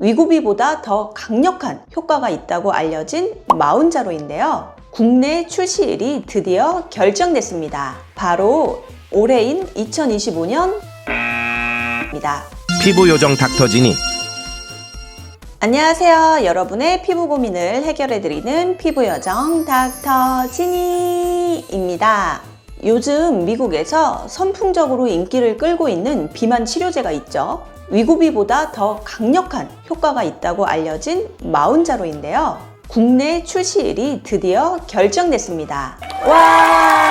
위고비보다 더 강력한 효과가 있다고 알려진 마운자로인데요. 국내 출시일이 드디어 결정됐습니다. 바로 올해인 2025년입니다. 피부 요정 닥터진이 안녕하세요. 여러분의 피부 고민을 해결해드리는 피부여정 닥터 지니입니다. 요즘 미국에서 선풍적으로 인기를 끌고 있는 비만 치료제가 있죠. 위고비보다 더 강력한 효과가 있다고 알려진 마운자로인데요. 국내 출시일이 드디어 결정됐습니다. 와!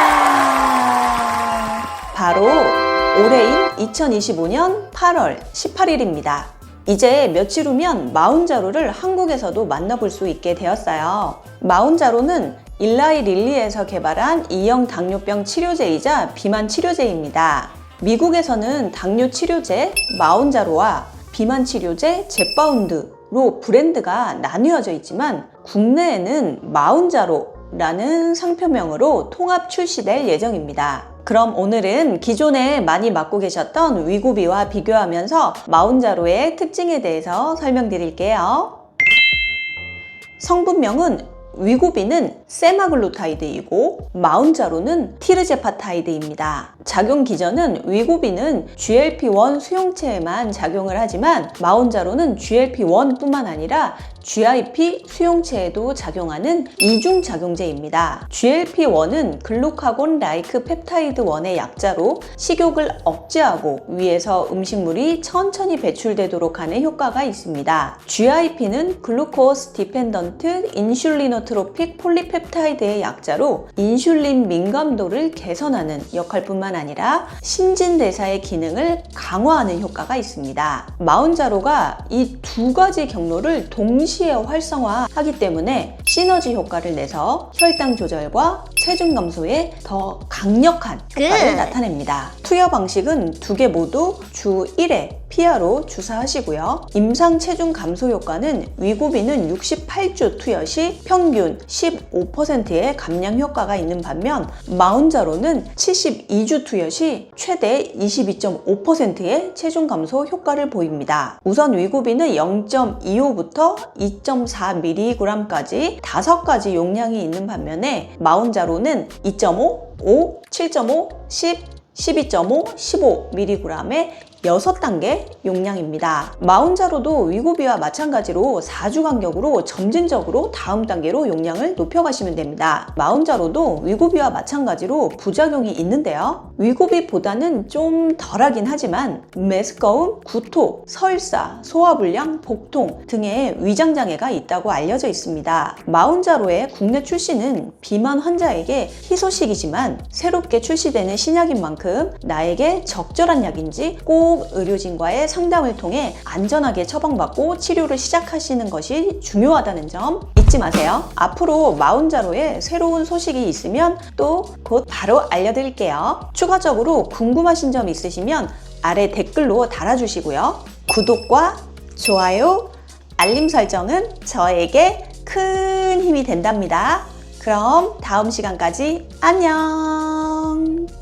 바로 올해인 2025년 8월 18일입니다. 이제 며칠 후면 마운자로를 한국에서도 만나볼 수 있게 되었어요. 마운자로는 일라이 릴리에서 개발한 이형 당뇨병 치료제이자 비만 치료제입니다. 미국에서는 당뇨 치료제 마운자로와 비만 치료제 제파운드로 브랜드가 나뉘어져 있지만 국내에는 마운자로라는 상표명으로 통합 출시될 예정입니다. 그럼 오늘은 기존에 많이 맡고 계셨던 위고비와 비교하면서 마운자로의 특징에 대해서 설명드릴게요. 성분명은 위고비는 세마글루타이드이고 마운자로는 티르제파타이드입니다. 작용 기전은 위고비는 GLP-1 수용체에만 작용을 하지만 마운자로는 GLP-1뿐만 아니라 GIP 수용체에도 작용하는 이중 작용제입니다. GLP-1은 글루카곤 라이크 펩타이드 1의 약자로 식욕을 억제하고 위에서 음식물이 천천히 배출되도록 하는 효과가 있습니다. GIP는 글루코스 디펜던트 인슐리노트로픽 폴리펩타이드의 약자로 인슐린 민감도를 개선하는 역할뿐만 아니라 신진대사의 기능을 강화하는 효과가 있습니다. 마운자로가 이 두 가지 경로를 동시에 활성화하기 때문에 시너지 효과를 내서 혈당 조절과 체중 감소에 더 강력한 효과를 끝. 나타냅니다. 투여 방식은 두 개 모두 주 1회 피하로 주사하시고요. 임상 체중 감소 효과는 위고비는 68주 투여 시 평균 15%의 감량 효과가 있는 반면 마운자로는 72주 투여 시 최대 22.5%의 체중 감소 효과를 보입니다. 우선 위고비는 0.25부터 2.4mg까지 5가지 용량이 있는 반면에 마운자로 는 2.5, 5, 7.5, 10, 12.5, 15mg의 6단계 용량입니다. 마운자로도 위고비와 마찬가지로 4주 간격으로 점진적으로 다음 단계로 용량을 높여가시면 됩니다. 마운자로도 위고비와 마찬가지로 부작용이 있는데요. 위고비보다는 좀 덜하긴 하지만 메스꺼움, 구토, 설사, 소화불량, 복통 등의 위장장애가 있다고 알려져 있습니다. 마운자로의 국내 출시는 비만 환자에게 희소식이지만 새롭게 출시되는 신약인 만큼 나에게 적절한 약인지 꼭 의료진과의 상담을 통해 안전하게 처방받고 치료를 시작하시는 것이 중요하다는 점 잊지 마세요. 앞으로 마운자로의 새로운 소식이 있으면 또 곧 바로 알려드릴게요. 추가적으로 궁금하신 점 있으시면 아래 댓글로 달아주시고요. 구독과 좋아요, 알림 설정은 저에게 큰 힘이 된답니다. 그럼 다음 시간까지 안녕!